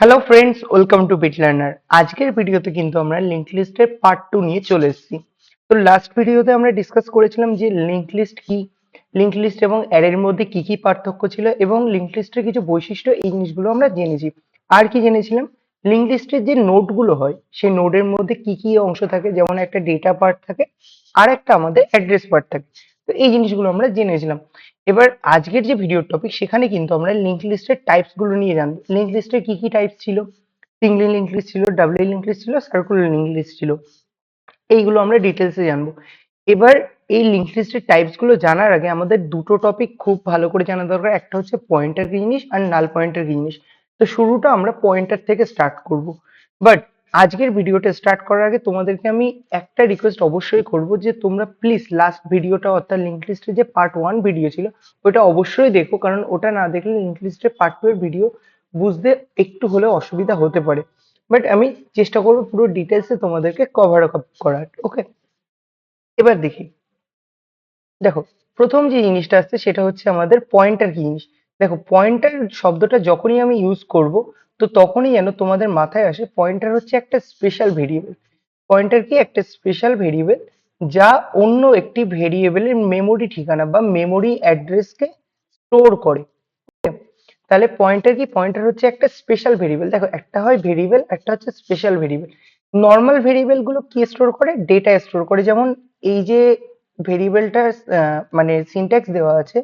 Hello friends welcome to bit learner আজকের ভিডিওতে কিন্তু আমরা লিঙ্ক লিস্টের পার্ট টু নিয়ে চলে এসেছি। তো লাস্ট ভিডিওতে আমরা ডিসকাস করেছিলাম যে লিঙ্ক লিস্ট কি। লিঙ্ক লিস্ট এবং অ্যারের মধ্যে কি কি পার্থক্য ছিল এবং লিঙ্ক লিস্টের কিছু বৈশিষ্ট্য এই জিনিসগুলো আমরা জেনেছি। আর কি জেনেছিলাম? লিঙ্ক লিস্টের যে নোটগুলো হয়, সেই নোটের মধ্যে কি কি অংশ থাকে, যেমন একটা ডেটা পার্ট থাকে, আর একটা আমাদের অ্যাড্রেস পার্ট থাকে। তো এই জিনিসগুলো আমরা জেনেছিলাম এবার আজকের যে ভিডিও টপিক সেখানে কিন্তু আমরা লিঙ্ক লিস্টের টাইপসগুলো নিয়ে জানব। লিঙ্ক লিস্টের কি কি টাইপস ছিল? সিঙ্গলি লিঙ্ক লিস্ট ছিল ডাবলি লিঙ্ক লিস্ট ছিল সার্কুলার লিঙ্ক লিস্ট ছিল। এইগুলো আমরা ডিটেলসে জানব। এবার এই লিঙ্ক লিস্টের টাইপসগুলো জানার আগে আমাদের দুটো টপিক খুব ভালো করে জানা দরকার। একটা হচ্ছে পয়েন্টার কি জিনিস আর নাল পয়েন্টার কি জিনিস। তো শুরুটা আমরা পয়েন্টার থেকে স্টার্ট করব। বাট আজকের ভিডিওটা স্টার্ট করার আগে তোমাদেরকে আমি একটা রিকোয়েস্ট অবশ্যই করব যে তোমরা প্লিজ লাস্ট ভিডিওটা অর্থাৎ লিঙ্ক লিস্টের যে পার্ট ওয়ান ভিডিও ছিল ওটা অবশ্যই দেখো। কারণ ওটা না দেখলে লিঙ্ক লিস্টের পার্ট টু এর ভিডিও বুঝতে একটু হলেও অসুবিধা হতে পারে। বাট আমি চেষ্টা করব পুরো ডিটেলসে তোমাদেরকে কভার আপ করার ওকে এবার দেখি। দেখো, প্রথম যে জিনিসটা আসছে সেটা হচ্ছে আমাদের পয়েন্টার কি জিনিস? দেখো পয়েন্টার শব্দটা যখনই আমি ইউজ করব তো তখনই যেন তোমাদের মাথায় আসে পয়েন্টার হচ্ছে একটা স্পেশাল ভেরিয়েবল পয়েন্টার কি? একটা স্পেশাল ভেরিয়েবল যা অন্য একটি ভেরিয়েবলের মেমোরি ঠিকানা বা মেমোরি অ্যাড্রেসকে স্টোর করে। তাহলে পয়েন্টার কি? পয়েন্টার হচ্ছে একটা স্পেশাল ভেরিয়েবল দেখো, একটা হয় ভেরিয়েবল একটা হচ্ছে স্পেশাল ভেরিয়েবল নর্মাল ভেরিয়েবলগুলো কি স্টোর করে? ডেটা স্টোর করে। যেমন এই যে ভেরিয়েবলটার মানে সিনট্যাক্স দেওয়া আছে,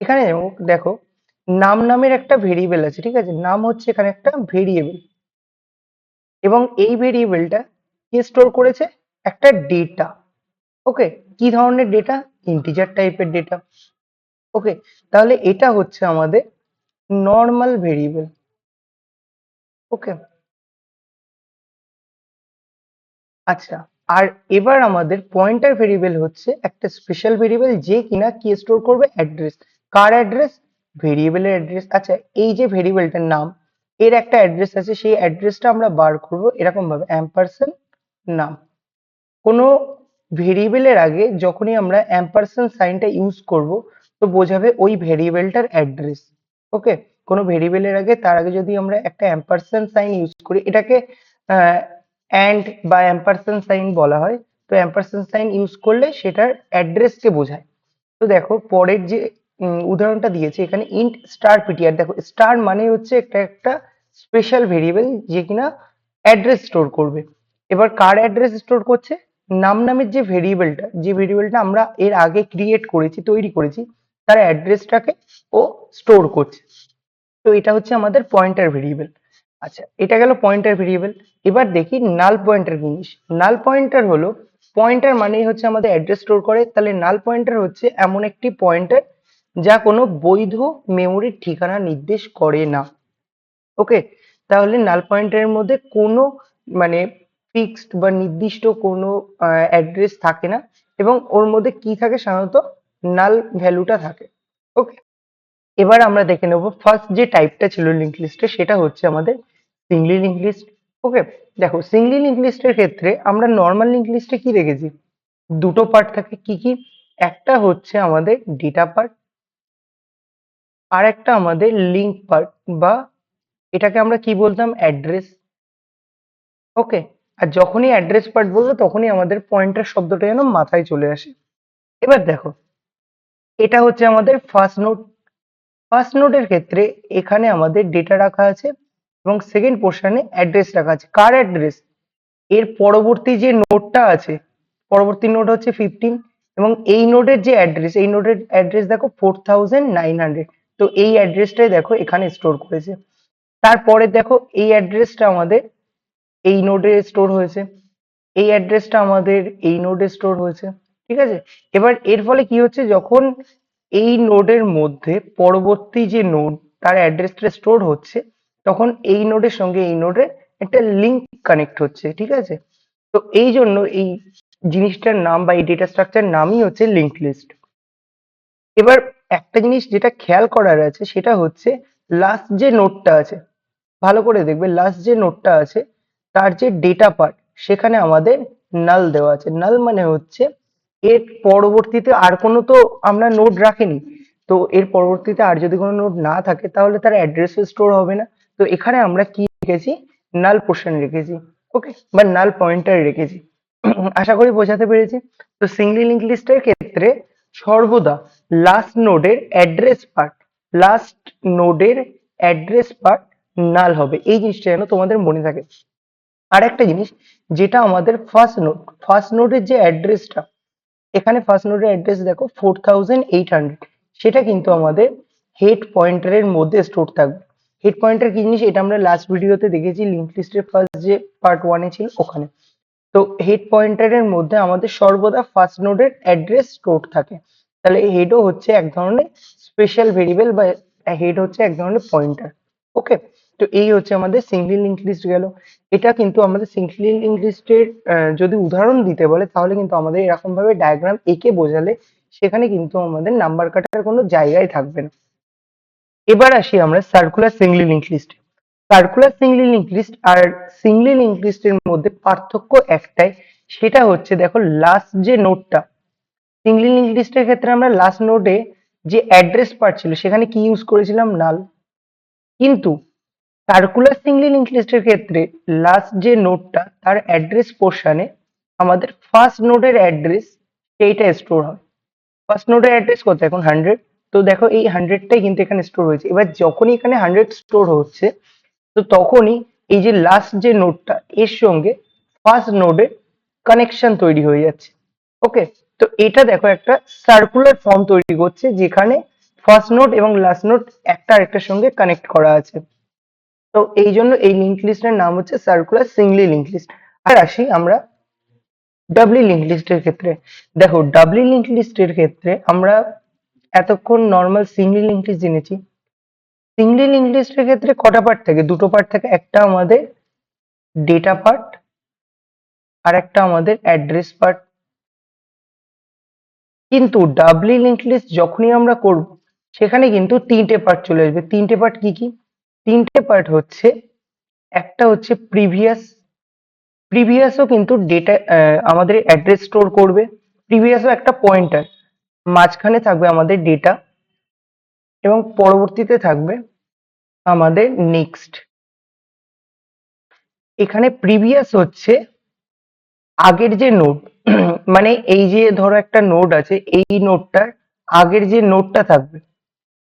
এখানে দেখো নাম নামের একটা ভেরিয়েবল আছে, ঠিক আছে? নাম হচ্ছে এখানে একটা ভেরিয়েবল এবং এই ভেরিয়েবলটা কি স্টোর করেছে? একটা ডেটা ওকে কি ধরনের ডেটা ইন্টিজার টাইপের ডেটা ওকে তাহলে এটা হচ্ছে আমাদের নর্মাল ভেরিয়েবল ওকে আচ্ছা আর এবার আমাদের পয়েন্টার ভেরিয়েবল হচ্ছে একটা স্পেশাল ভেরিয়েবল যে কিনা কি স্টোর করবে? অ্যাড্রেস কার অ্যাড্রেস ভেরিয়েবলের অ্যাড্রেস আচ্ছা এই যে ভেরিয়েবলটার নাম, এর একটা অ্যাড্রেস আছে, সেই অ্যাড্রেসটা আমরা বার করব এরকম ভাবে নাম। কোনো ভেরিয়েবলের আগে যখনই আমরা অ্যাম্পারসন সাইনটা ইউজ করব, তো বোঝাবে ওই ভেরিয়েবলটার অ্যাড্রেস ওকে কোনো ভেরিয়েবলের আগে, তার আগে যদি আমরা একটা অ্যাম্পারসন সাইন ইউজ করি, এটাকে অ্যান্ড বা অ্যাম্পারসন সাইন বলা হয়, তো অ্যাম্পারসন সাইন ইউজ করলে সেটার অ্যাড্রেসকে বোঝায়। তো দেখো, পরের যে উদাহরণটা দিয়েছে এখানে ইন্ট স্টার পিটিআর দেখো স্টার মানে হচ্ছে একটা একটা স্পেশাল ভেরিয়েবল যে কিনা অ্যাড্রেস স্টোর করবে। এবার কার অ্যাড্রেস স্টোর করছে? নাম নামের যে ভেরিয়েবলটা যে ভেরিয়েবলটা আমরা এর আগে ক্রিয়েট করেছি, তৈরি করেছি, তার অ্যাড্রেসটাকে ও স্টোর করছে। তো এটা হচ্ছে আমাদের পয়েন্টার ভেরিয়েবল আচ্ছা এটা গেল পয়েন্টার ভেরিয়েবল এবার দেখি নাল পয়েন্টার জিনিস। নাল পয়েন্টার হলো পয়েন্টার মানেই হচ্ছে আমাদের অ্যাড্রেস স্টোর করে। তাহলে নাল পয়েন্টার হচ্ছে এমন একটি পয়েন্টার যা কোনো বৈধ মেমোরির ঠিকানা নির্দেশ করে না। ওকে তাহলে নাল পয়েন্টারের মধ্যে কোনো মানে ফিক্সড বা নির্দিষ্ট কোনো অ্যাড্রেস থাকে না এবং ওর মধ্যে কি থাকে সাধারণত? নাল ভ্যালুটা থাকে। ওকে এবার আমরা দেখে নেব ফার্স্ট যে টাইপটা ছিল লিঙ্ক লিস্টে সেটা হচ্ছে আমাদের সিঙ্গলি লিঙ্ক লিস্ট ওকে দেখো সিঙ্গলি লিঙ্ক লিস্টের ক্ষেত্রে আমরা নর্মাল লিঙ্ক লিস্টে কি রেখেছি দুটো পার্ট থাকে। কি কি? একটা হচ্ছে আমাদের ডেটা পার্ট আর একটা আমাদের লিঙ্ক পার্ট বা এটাকে আমরা কি বলতাম? অ্যাড্রেস ওকে আর যখনই অ্যাড্রেস পার্ট বলব, তখনই আমাদের পয়েন্টার শব্দটা যেন মাথায় চলে আসে। এবার দেখো, এটা হচ্ছে আমাদের ফার্স্ট নোট ফার্স্ট নোটের ক্ষেত্রে এখানে আমাদের ডেটা রাখা আছে এবং সেকেন্ড পোর্শনে অ্যাড্রেস রাখা আছে। কার অ্যাড্রেস এর পরবর্তী যে নোটটা আছে, পরবর্তী নোট হচ্ছে ফিফটিন এবং এই নোটের যে অ্যাড্রেস এই নোটের অ্যাড্রেস দেখো ফোর থাউজেন্ড নাইন হান্ড্রেড তো এই অ্যাড্রেসটাই দেখো এখানে স্টোর করেছে। তারপরে দেখো এই অ্যাড্রেসটা আমাদের এই নোডে স্টোর হয়েছে। এই অ্যাড্রেসটা আমাদের এই নোডে স্টোর হয়েছে, ঠিক আছে? এবার এর ফলে কি হচ্ছে? যখন এই নোডের মধ্যে পরবর্তী যে নোড তার অ্যাড্রেসটা স্টোর হচ্ছে, তখন এই নোডের সঙ্গে এই নোডে একটা লিঙ্ক কানেক্ট হচ্ছে, ঠিক আছে? তো এই জন্য এই জিনিসটার নাম বা এই ডেটা স্ট্রাকচার নামই হচ্ছে লিঙ্ক লিস্ট এবার একটা জিনিস যেটা খেয়াল করার আছে সেটা হচ্ছে লাস্ট যে নোটটা আছে, ভালো করে দেখবে লাস্ট যে নোটটা আছে, তার যে ডেটা পার্ট সেখানে আমাদের নাল দেওয়া আছে। নাল মানে হচ্ছে এর পরবর্তীতে আর কোনো তো আমরা নোট রাখিনি। তো এর পরবর্তীতে আর যদি কোনো নোট না থাকে, তাহলে তার অ্যাড্রেসও স্টোর হবে না। তো এখানে আমরা কি রেখেছি? নাল পোর্শন রেখেছি ওকে বা নাল পয়েন্টার রেখেছি। আশা করি বোঝাতে পেরেছি। তো সিঙ্গলি লিঙ্ক লিস্টের ক্ষেত্রে সর্বদা লাস্ট নোডের অ্যাড্রেস পার্ট লাস্ট নোডের অ্যাড্রেস পার্ট নাল হবে। এই জিনিসটা যেন তোমাদের মনে থাকে। আর একটা জিনিস, যেটা আমাদের ফার্স্ট নোড ফার্স্ট নোডের যে অ্যাড্রেসটা এখানে ফার্স্ট নোডের অ্যাড্রেস দেখো ফোর এইট হান্ড্রেড সেটা কিন্তু আমাদের হেড পয়েন্টারের মধ্যে স্টোর থাকবে। হেড পয়েন্টার কি জিনিস? এটা আমরা লাস্ট ভিডিওতে দেখেছি লিঙ্ক লিস্টের ফার্স্ট যে পার্ট ওয়ানে ছিল, ওখানে। তো হেড পয়েন্টারের মধ্যে আমাদের সর্বদা ফার্স্ট নোডের অ্যাড্রেস স্টোর থাকে। তাহলে হেডও হচ্ছে এক ধরনের স্পেশাল ভেরিয়েবল বা হেড হচ্ছে এক ধরনের পয়েন্টার ওকে তো এই হচ্ছে আমাদের সিঙ্গলি লিঙ্ক লিস্ট গেল। এটা কিন্তু আমাদের সিঙ্গলি লিঙ্ক যদি উদাহরণ দিতে বলে, তাহলে কিন্তু আমাদের এরকম ভাবে ডায়াগ্রাম এঁকে বোঝালে সেখানে কিন্তু আমাদের নাম্বার কাটার কোনো জায়গায় থাকবে না। এবার আসি আমরা circular singly link list circular singly link list আর সিঙ্গলি লিঙ্ক লিস্টের মধ্যে পার্থক্য একটাই, সেটা হচ্ছে দেখো লাস্ট যে নোটটা সিঙ্গলি লিঙ্ক লিস্টের ক্ষেত্রে আমরা লাস্ট নোডে যে অ্যাড্রেস পার্ট ছিল, সেখানে কি ইউজ করেছিলাম? নাল কিন্তু সার্কুলার সিঙ্গলি লিঙ্ক লিস্টের ক্ষেত্রে লাস্ট যে নোটটা, তার অ্যাড্রেস পোর্শনে আমাদের ফার্স্ট নোডের অ্যাড্রেস সেইটা স্টোর হয়। ফার্স্ট নোডের অ্যাড্রেস কত? এখন হান্ড্রেড তো দেখো এই হান্ড্রেডটাই কিন্তু এখানে স্টোর হয়েছে। এবার যখনই এখানে হান্ড্রেড স্টোর হচ্ছে তো তখনই এই যে লাস্ট যে নোডটা এর সঙ্গে ফার্স্ট নোডে কানেকশন তৈরি হয়ে যাচ্ছে। ওকে তো এটা দেখো একটা সার্কুলার ফর্ম তৈরি করছে, যেখানে ফার্স্ট নোড এবং লাস্ট নোড একটা আরেকটার সঙ্গে কানেক্ট করা আছে। তো এই জন্য এই লিঙ্ক লিস্টের নাম হচ্ছে সার্কুলার সিঙ্গলি লিঙ্ক লিস্ট আর আসি আমরা ডাবলি লিঙ্ক লিস্টের ক্ষেত্রে। দেখো ডাবলি লিঙ্ক লিস্টের ক্ষেত্রে আমরা এতক্ষণ নর্মাল সিঙ্গলি লিঙ্ক লিস্ট জেনেছি। সিঙ্গলি লিস্টের ক্ষেত্রে কটা পার্ট থাকে? দুটো পার্ট থাকে, একটা আমাদের ডেটা পার্ট আর একটা আমাদের অ্যাড্রেস পার্ট কিন্তু ডাবলি লিঙ্ক লিস্ট যখনই আমরা করব, সেখানে কিন্তু তিনটে পার্ট চলে আসবে। তিনটে পার্ট কি কি? তিনটে পার্ট হচ্ছে, একটা হচ্ছে প্রিভিয়াস প্রিভিয়াসও কিন্তু ডেটা আমাদের অ্যাড্রেস স্টোর করবে। প্রিভিয়াসও একটা পয়েন্টার মাঝখানে থাকবে আমাদের ডেটা এবং পরবর্তীতে থাকবে আমাদের নেক্সট এখানে প্রিভিয়াস হচ্ছে আগের যে নোট মানে এই যে ধরো একটা নোট আছে, এই নোটটার আগের যে নোটটা থাকবে,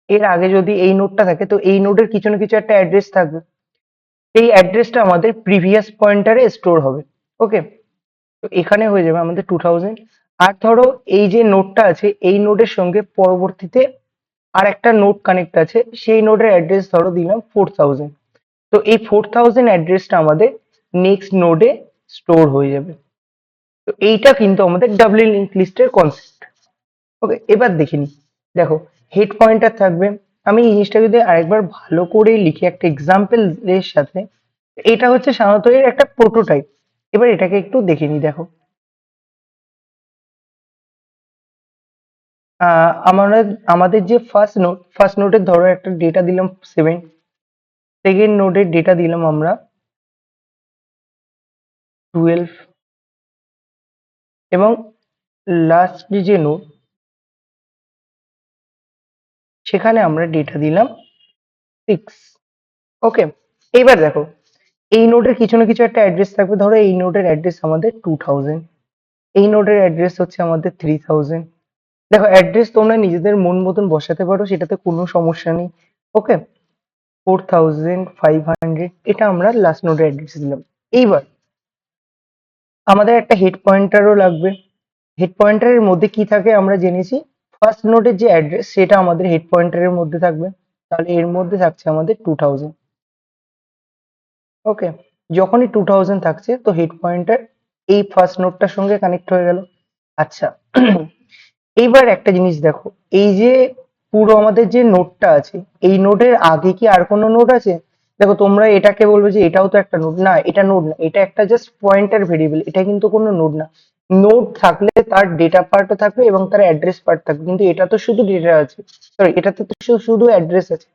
এর আগে যদি এই নোটটা থাকে, তো এই নোটের কিছু না কিছু একটা অ্যাড্রেস থাকবে। এই অ্যাড্রেসটা আমাদের প্রিভিয়াস পয়েন্টারে স্টোর হবে ওকে তো এখানে হয়ে যাবে আমাদের টু থাউজেন্ড আর ধরো এই যে নোটটা আছে, এই নোটের সঙ্গে পরবর্তীতে আর একটা নোট কানেক্ট আছে, সেই নোডের অ্যাড্রেস ধরো দিলাম ফোর তো এই ফোর থাউজেন্ড অ্যাড্রেসটা আমাদের নেক্সট নোডে স্টোর হয়ে যাবে। তো এইটা কিন্তু আমাদের ডাবলি লিঙ্ক লিস্টের কনসেপ্ট ওকে এবার দেখিনি দেখো হেড পয়েন্টার থাকবে। আমি এই জিনিসটা যদি আরেকবার ভালো করে লিখি, একটা এক্সাম্পল এর সাথে, এটা হচ্ছে সাধারণত এর একটা প্রোটোটাইপ এবার এটাকে একটু দেখে নি দেখো। আমরা আমাদের যে ফার্স্ট নোট ফার্স্ট নোটের ধরো একটা ডেটা দিলাম সেভেন সেকেন্ড নোটের ডেটা দিলাম আমরা টুয়েলভ এবং লাস্ট যে নোট সেখানে আমরা ডেটা দিলাম সিক্স ওকে এইবার দেখো, এই নোটের কিছু না কিছু একটা অ্যাড্রেস থাকবে। ধরো এই নোটের অ্যাড্রেস আমাদের টু থাউজেন্ড এই নোটের অ্যাড্রেস হচ্ছে আমাদের থ্রি থাউজেন্ড দেখো অ্যাড্রেস তোমরা নিজেদের মন মতন বসাতে পারো, সেটাতে কোনো সমস্যা নেই okay four thousand five hundred এটা আমরা লাস্ট নোটের অ্যাড্রেস দিলাম। এইবার, আমাদের একটা হেড পয়েন্টারও লাগবে। হেড পয়েন্টারের মধ্যে কি থাকে আমরা জেনেছি? ফার্স্ট নোটের যে অ্যাড্রেস সেটা আমাদের হেড পয়েন্টারের মধ্যে থাকবে। তাহলে এর মধ্যে থাকছে আমাদের টু থাউজেন্ড ওকে যখনই টু থাউজেন্ড থাকছে, তো হেড পয়েন্টার এই ফার্স্ট নোটটার সঙ্গে কানেক্ট হয়ে গেল। আচ্ছা এইবার একটা জিনিস দেখো, এই যে পুরো আমাদের যে নোটটা আছে, এই নোটের আগে কি আর কোনো নোট আছে? দেখো তোমরা এটাকে বলবে যে এটাও তো একটা নোট, না, এটা নোট না, এটা একটা জাস্ট পয়েন্টার ভেরিয়েবল, এটা কিন্তু কোনো নোট না। নোট থাকলে তার ডেটা পার্টও থাকবে এবং তার অ্যাড্রেস পার্ট থাকবে, কিন্তু এটা তো শুধু ডেটা আছে সরি এটাতে তো শুধু অ্যাড্রেস আছে।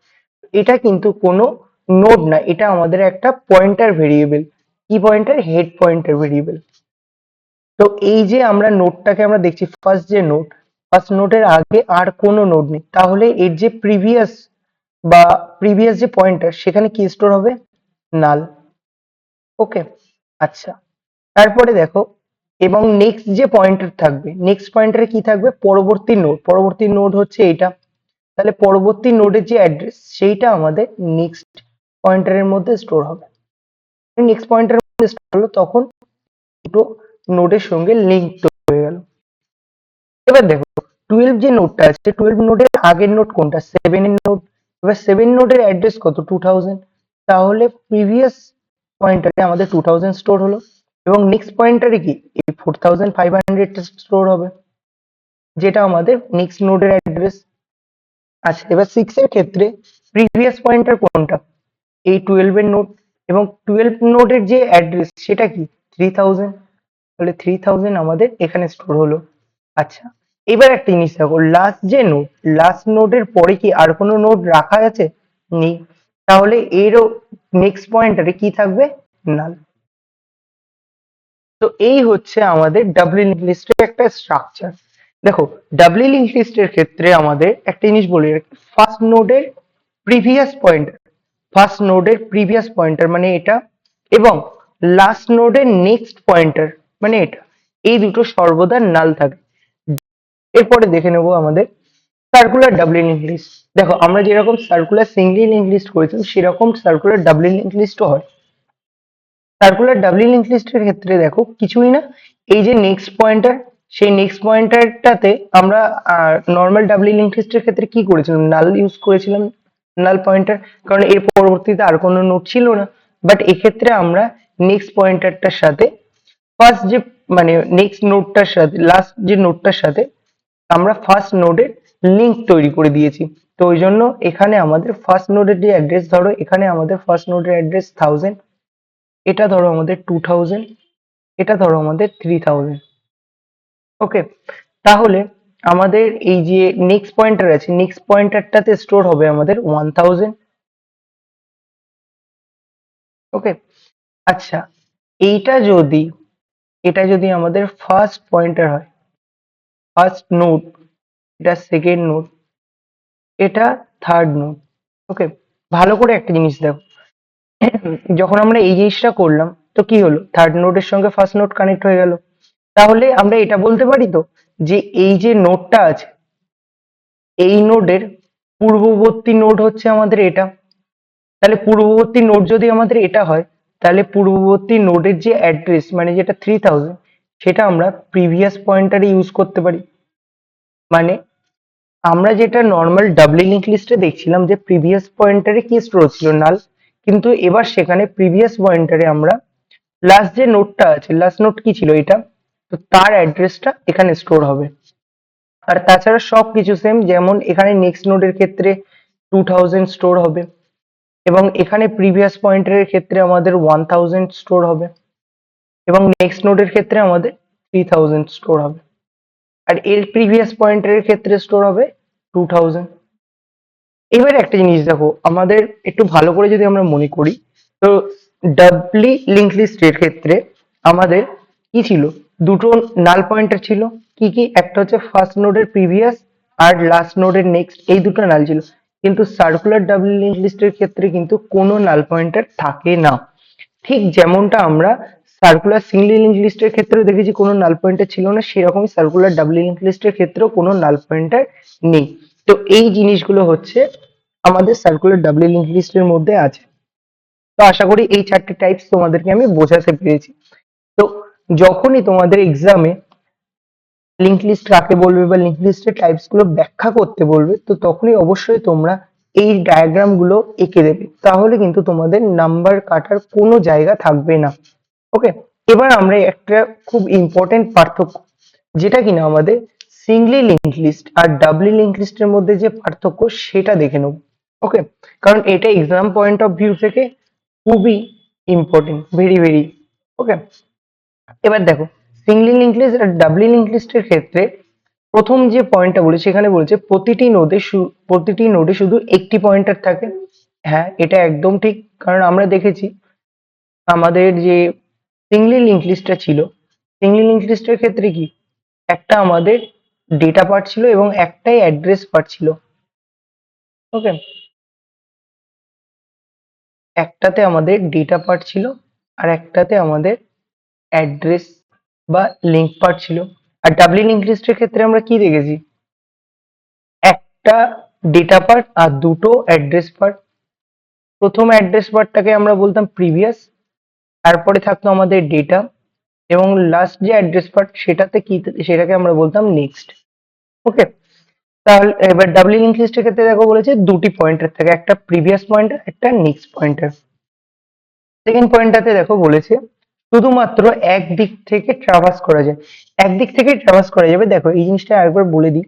এটা কিন্তু কোনো নোট না, এটা আমাদের একটা পয়েন্টার ভেরিয়েবল। কি পয়েন্টার? Head pointer variable. তো এই যে আমরা নোটটাকে আমরা দেখছি ফার্স্ট যে নোট ফার্স্ট নোটের আগে আর কোনো নোড নেই। তাহলে এর যে প্রিভিয়াস বা প্রিভিয়াস যে পয়েন্টার সেখানে কি স্টোর হবে? নাল ওকে আচ্ছা। তারপরে দেখো, এবং নেক্সট যে পয়েন্টার থাকবে নেক্সট পয়েন্টারে কি থাকবে? পরবর্তী নোড পরবর্তী নোড হচ্ছে এইটা। তাহলে পরবর্তী নোডের যে অ্যাড্রেস সেইটা আমাদের নেক্সট পয়েন্টারের মধ্যে স্টোর হবে। নেক্সট পয়েন্টারের মধ্যে স্টোর হলো, তখন দুটো নোডের সঙ্গে লিঙ্ক হয়ে গেল। এবার দেখো টুয়েলভ যে নোডটা আছে টুয়েলভ নোডের আগের নোট কোনটা? সেভেন এর নোড এবার সেভেন নোটের অ্যাড্রেস কত? টু থাউজেন্ড তাহলে প্রিভিয়াস পয়েন্টারে আমাদের টু থাউজেন্ড স্টোর হলো। এবং নেক্সট পয়েন্টারে কি? এই four thousand five hundred store হবে। যেটা আমাদের নেক্সট নোডের অ্যাড্রেস আচ্ছা এবার সিক্স এর ক্ষেত্রে প্রিভিয়াস পয়েন্টার কোনটা? এই টুয়েলভ এর নোড এবং টুয়েলভ নোটের যে অ্যাড্রেস সেটা কি? থ্রি থাউজেন্ড তাহলে থ্রি থাউজেন্ড আমাদের এখানে স্টোর হলো। আচ্ছা এবার একটা জিনিস দেখো লাস্ট যে নোড লাস্ট নোডের পরে কি আর কোনো নোড রাখা আছে? নেই। তাহলে এরও নেক্সট পয়েন্টারে কি থাকবে? নাল তো এই হচ্ছে আমাদের লিঙ্ক লিস্টের একটা স্ট্রাকচার দেখো ডাব্লিউ লিঙ্ক লিস্টের ক্ষেত্রে আমাদের একটা জিনিস বলি ফার্স্ট নোডের প্রিভিয়াস পয়েন্টার ফার্স্ট নোডের প্রিভিয়াস পয়েন্টার মানে এটা, এবং লাস্ট নোডের নেক্সট পয়েন্টার মানে এটা। এই দুটো সর্বদা নাল থাকে। এরপরে দেখে নেব আমাদের সার্কুলার লিঙ্ক লিস্ট দেখো, আমরা যেরকম সার্কুলার সিঙ্গলি লিস্ট করেছিলাম, সেরকম সার্কুলার লিঙ্ক লিস্টও হয়। সার্কুলার লিঙ্ক লিস্টের ক্ষেত্রে দেখো, কিছুই না। এই যে নেক্সট পয়েন্টার সেই নেক্সট পয়েন্টারটাতে আমরা নর্মাল লিঙ্ক লিস্টের ক্ষেত্রে কি করেছিলাম? নাল ইউজ করেছিলাম নাল পয়েন্টার কারণ এর পরবর্তীতে আর কোনো নোট ছিল না। বাট এক্ষেত্রে আমরা নেক্সট পয়েন্টারটার সাথে ফার্স্ট যে মানে নেক্সট নোটটার সাথে লাস্ট যে নোটটার সাথে আমরা ফার্স্ট নোডের লিঙ্ক তৈরি করে দিয়েছি। তো ওই জন্য এখানে আমাদের ফার্স্ট নোডের যে অ্যাড্রেস ধরো, এখানে আমাদের ফার্স্ট নোডের অ্যাড্রেস থাউজেন্ড এটা ধরো আমাদের টু থাউজেন্ড এটা ধরো আমাদের থ্রি থাউজেন্ড ওকে তাহলে আমাদের এই যে নেক্সট পয়েন্টার আছে নেক্সট পয়েন্টারটাতে স্টোর হবে আমাদের ওয়ান থাউজেন্ড ওকে আচ্ছা এইটা যদি, এটা যদি আমাদের ফার্স্ট পয়েন্টার হয় ফার্স্ট নোড এটা সেকেন্ড নোড এটা থার্ড নোড ওকে ভালো করে একটা জিনিস দেখো। যখন আমরা এই জিনিসটা করলাম, তো কি হলো? থার্ড নোডের সঙ্গে ফার্স্ট নোড কানেক্ট হয়ে গেল। তাহলে আমরা এটা বলতে পারি তো, যে এই যে নোডটা আছে, এই নোডের পূর্ববর্তী নোড হচ্ছে আমাদের এটা। তাহলে পূর্ববর্তী নোড যদি আমাদের এটা হয়, তাহলে পূর্ববর্তী নোডের যে অ্যাড্রেস মানে যেটা থ্রি থাউজেন্ড সেটা আমরা প্রিভিয়াস পয়েন্টারে ইউজ করতে পারি। মানে আমরা যেটা নর্মাল ডাবলি লিঙ্ক লিস্টে দেখছিলাম যে প্রিভিয়াস পয়েন্টারে কি স্টোর ছিল নাল কিন্তু এবার সেখানে প্রিভিয়াস পয়েন্টারে আমরা লাস্ট যে নোটটা আছে লাস্ট নোট কি ছিল এটা? তো তার অ্যাড্রেসটা এখানে স্টোর হবে। আর তাছাড়া সব কিছু সেম যেমন এখানে নেক্সট নোডের ক্ষেত্রে টু থাউজেন্ড স্টোর হবে এবং এখানে প্রিভিয়াস পয়েন্টারের ক্ষেত্রে আমাদের ওয়ান থাউজেন্ড স্টোর হবে। এবং নেক্সট নোডের ক্ষেত্রে আমাদের থ্রি থাউজেন্ড স্টোর হবে। আর এর প্রিভিয়াস পয়েন্টের ক্ষেত্রে স্টোর হবে টু থাউজেন্ড এবার একটা জিনিস দেখো, আমাদের একটু ভালো করে যদি আমরা মনে করি, তো ডাবলি লিঙ্ক লিস্টের ক্ষেত্রে আমাদের কি ছিল? দুটো নাল পয়েন্টার ছিল, কি কি? একটা হচ্ছে ফার্স্ট নোডের প্রিভিয়াস আর লাস্ট নোডের নেক্সট এই দুটো নাল ছিল। কিন্তু সার্কুলার ডাবলি লিঙ্ক লিস্টের ক্ষেত্রে কিন্তু কোনো নাল পয়েন্টার থাকে না। ঠিক যেমনটা আমরা সার্কুলার সিঙ্গলি লিঙ্ক লিস্টের ক্ষেত্রেও দেখেছি, কোনো নাল পয়েন্টার ছিল না, সেরকমই সার্কুলার ডাবল লিঙ্ক লিস্টের ক্ষেত্রেও কোনো নাল পয়েন্টার নেই। তো এই জিনিসগুলো হচ্ছে আমাদের সার্কুলার ডাবল লিঙ্ক লিস্টের মধ্যে আছে। তো আশা করি এই চারটে টাইপস তোমাদেরকে আমি বোঝাতে পেরেছি। তো যখনই তোমাদের এক্সামে লিঙ্ক লিস্ট কাকে বলবে বা লিঙ্ক লিস্টের টাইপসগুলো ব্যাখ্যা করতে বলবে, তো তখনই অবশ্যই তোমরা এই ডায়াগ্রামগুলো এঁকে দেবে। তাহলে কিন্তু তোমাদের নাম্বার কাটার কোনো জায়গা থাকবে না। ওকে এবার আমরা একটা খুব ইম্পর্টেন্ট পার্থক্য, যেটা কিনা আমাদের সিঙ্গলি লিঙ্ক লিস্ট আর ডাবলি লিঙ্ক লিস্টের মধ্যে যে পার্থক্য সেটা দেখে নেব। ওকে কারণ এটা এক্সাম পয়েন্ট অফ ভিউ থেকে খুবই ইম্পর্টেন্ট ভেরি ভেরি ওকে এবার দেখো সিঙ্গলি লিঙ্ক লিস্ট আর ডাবলি লিঙ্ক লিস্টের ক্ষেত্রে প্রথম যে পয়েন্টটা বলেছে, সেখানে বলেছে প্রতিটি নোডে প্রতিটি নোডে শুধু একটি পয়েন্টার থাকে। হ্যাঁ এটা একদম ঠিক, কারণ আমরা দেখেছি আমাদের যে সিঙ্গলি লিঙ্ক লিস্টটা ছিল। সিঙ্গলি লিঙ্ক লিস্টের ক্ষেত্রে কি? একটা আমাদের ডেটা পার্ট ছিল এবং একটাই অ্যাড্রেস পার্ট ছিল। ওকে একটাতে আমাদের ডেটা পার্ট ছিল আর একটাতে আমাদের অ্যাড্রেস বা লিঙ্ক পার্ট ছিল। আর ডাবলি লিঙ্ক লিস্টের ক্ষেত্রে আমরা কি দেখেছি? একটা ডেটা পার্ট আর দুটো অ্যাড্রেস পার্ট প্রথম অ্যাড্রেস পার্টটাকে আমরা বলতাম প্রিভিয়াস তারপরে থাকতো আমাদের ডেটা এবং লাস্ট যে অ্যাড্রেস পার্ট সেটাতে কি, সেটাকে আমরা বলতাম নেক্সট ওকে তাহলে এবার ডাবলি লিঙ্ক লিস্টের ক্ষেত্রে দেখো বলেছে দুটি পয়েন্টার থাকে, একটা প্রিভিয়াস পয়েন্টার একটা নেক্সট পয়েন্টার সেকেন্ড পয়েন্টটাতে দেখো বলেছে শুধুমাত্র এক দিক থেকে ট্রাভার্স করা যায়। একদিক থেকে ট্রাভার্স করা যাবে। দেখো এই জিনিসটা আরেকবার বলে দিই।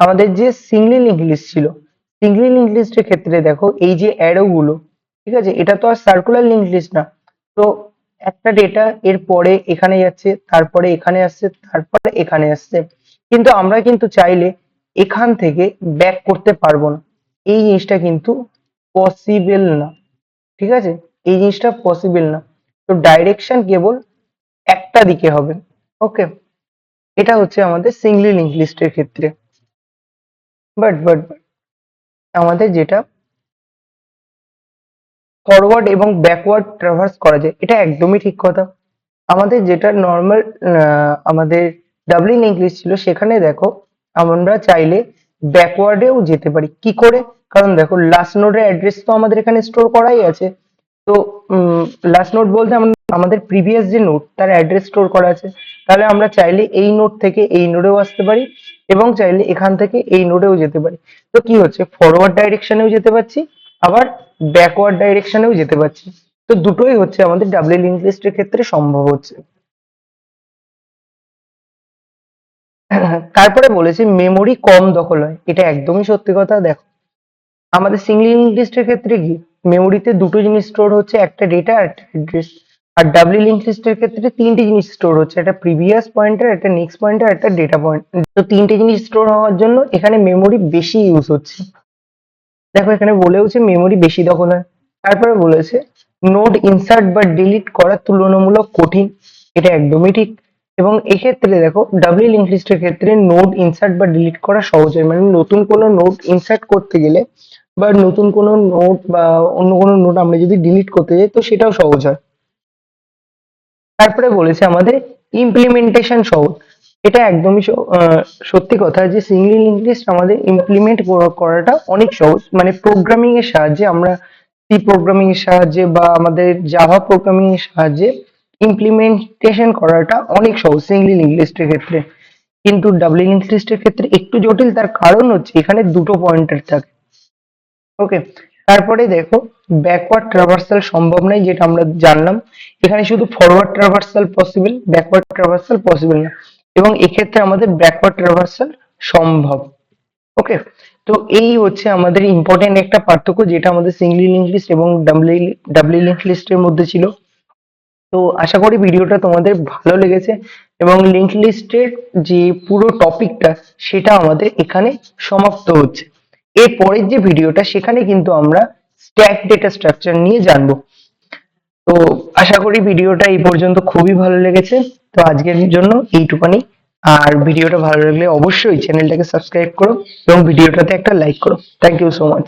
আমাদের যে সিঙ্গলি লিঙ্ক লিস্ট ছিল সিঙ্গলি লিঙ্ক লিস্টের ক্ষেত্রে দেখো এই যে অ্যারো গুলো, ঠিক আছে? এটা তো আর সার্কুলার লিঙ্ক লিস্ট না। তো একটা ডেটা এর পরে এখানে যাচ্ছে, তারপরে এখানে আসছে, তারপরে এখানে আসছে। কিন্তু আমরা কিন্তু চাইলে এখান থেকে ব্যাক করতে পারব না। এই জিনিসটা কিন্তু পসিবল না। ঠিক আছে? এই জিনিসটা পসিবল না। তো ডাইরেকশন কেবল একটা দিকে হবে। ওকে এটা হচ্ছে আমাদের সিঙ্গলি লিঙ্ক লিস্টের ক্ষেত্রে। বাট বাট আমাদের যেটা ফরওয়ার্ড এবং ব্যাকওয়ার্ড ট্রাভার্স করা যায়, এটা একদমই ঠিক কথা। আমাদের যেটা নর্মাল আমাদের ডাবলিং ইংলিশ ছিল, সেখানে দেখো আমরা চাইলে ব্যাকওয়ার্ডেও যেতে পারি। কি করে? কারণ দেখো লাস্ট নোডের অ্যাড্রেস তো আমাদের এখানে স্টোর করাই আছে। তো লাস্ট নোট বলতে আমাদের প্রিভিয়াস যে নোট তার অ্যাড্রেস স্টোর করা আছে। তাহলে আমরা চাইলে এই নোট থেকে এই নোডেও আসতে পারি এবং চাইলে এখান থেকে এই নোডেও যেতে পারি। তো কি হচ্ছে? ফরওয়ার্ড ডাইরেকশনেও যেতে পারছি আবার ব্যাকওয়ার্ড ডাইরেকশনেও যেতে পারছি। তো দুটোই হচ্ছে আমাদের ডাবল লিঙ্ক লিস্টের ক্ষেত্রে সম্ভব হচ্ছে। তারপরে বলেছি মেমোরি কম দখল হয়। এটা একদমই সত্যি কথা, দেখো। আমাদের সিঙ্গল লিঙ্ক লিস্টের ক্ষেত্রে কি? মেমোরিতে দুটো জিনিস স্টোর হচ্ছে, একটা ডেটা আর একটা অ্যাড্রেস আর ডাবলি লিঙ্ক লিস্টের ক্ষেত্রে তিনটে জিনিস স্টোর হচ্ছে, একটা প্রিভিয়াস পয়েন্টার একটা নেক্সট পয়েন্টার একটা ডেটা পয়েন্ট তো তিনটে জিনিস স্টোর হওয়ার জন্য এখানে মেমোরি বেশি ইউজ হচ্ছে। দেখো এখানে বলেওছে মেমোরি বেশি দখল হয়। তারপরে বলেছে নোট ইনসার্ট বা ডিলিট করা তুলনামূলক কঠিন। এটা একদমই ঠিক। এবং এক্ষেত্রে দেখো ডাবলি লিঙ্ক লিস্টের ক্ষেত্রে নোট ইনসার্ট বা ডিলিট করা সহজ হয়। মানে নতুন কোনো নোট ইনসার্ট করতে গেলে বা নতুন কোনো নোট বা অন্য কোনো নোট আমরা যদি ডিলিট করতে যাই, তো সেটাও সহজ হয়। তারপরে বলেছে আমাদের ইমপ্লিমেন্টেশন সহজ। এটা একদমই সত্যি কথা যে সিঙ্গল লিস্ট আমাদের ইমপ্লিমেন্ট করাটা অনেক সহজ। মানে প্রোগ্রামিং এর সাহায্যে আমরা সি প্রোগ্রামিং এর সাহায্যে বা আমাদের জাভা প্রোগ্রামিং এর সাহায্যে ইমপ্লিমেন্টেশন করাটা অনেক সহজ সিঙ্গলি লিস্টের ক্ষেত্রে। কিন্তু ডাবলি লিঙ্ক লিস্টের ক্ষেত্রে একটু জটিল, তার কারণ হচ্ছে এখানে দুটো পয়েন্টার থাকে। ওকে তারপরে দেখো ব্যাকওয়ার্ড ট্রাভার্সাল সম্ভব নয়, যেটা আমরা জানলাম। এখানে শুধু forward traversal possible backward traversal possible না। এবং এক্ষেত্রে আমাদের ব্যাকওয়ার্ড ট্রাভার্সাল সম্ভব। ওকে তো এই হচ্ছে আমাদের ইম্পর্টেন্ট একটা পার্থক্য যেটা আমাদের সিঙ্গলি লিঙ্ক লিস্ট এবং ডাবলি ডাবলি লিঙ্ক লিস্টের মধ্যে ছিল। তো আশা করি ভিডিওটা তোমাদের ভালো লেগেছে এবং লিঙ্ক লিস্টের যে পুরো টপিকটা সেটা আমাদের এখানে সমাপ্ত হচ্ছে। এর পরের যে ভিডিওটা সেখানে কিন্তু আমরা স্ট্যাক ডেটা স্ট্রাকচার নিয়ে জানব। তো আশা করি ভিডিওটা এই পর্যন্ত খুবই ভালো লেগেছে। তো আজকের জন্য এইটুকানি। আর ভিডিওটা ভালো লাগলে অবশ্যই চ্যানেলটাকে সাবস্ক্রাইব করো এবং ভিডিওটাতে একটা লাইক করো। Thank you so much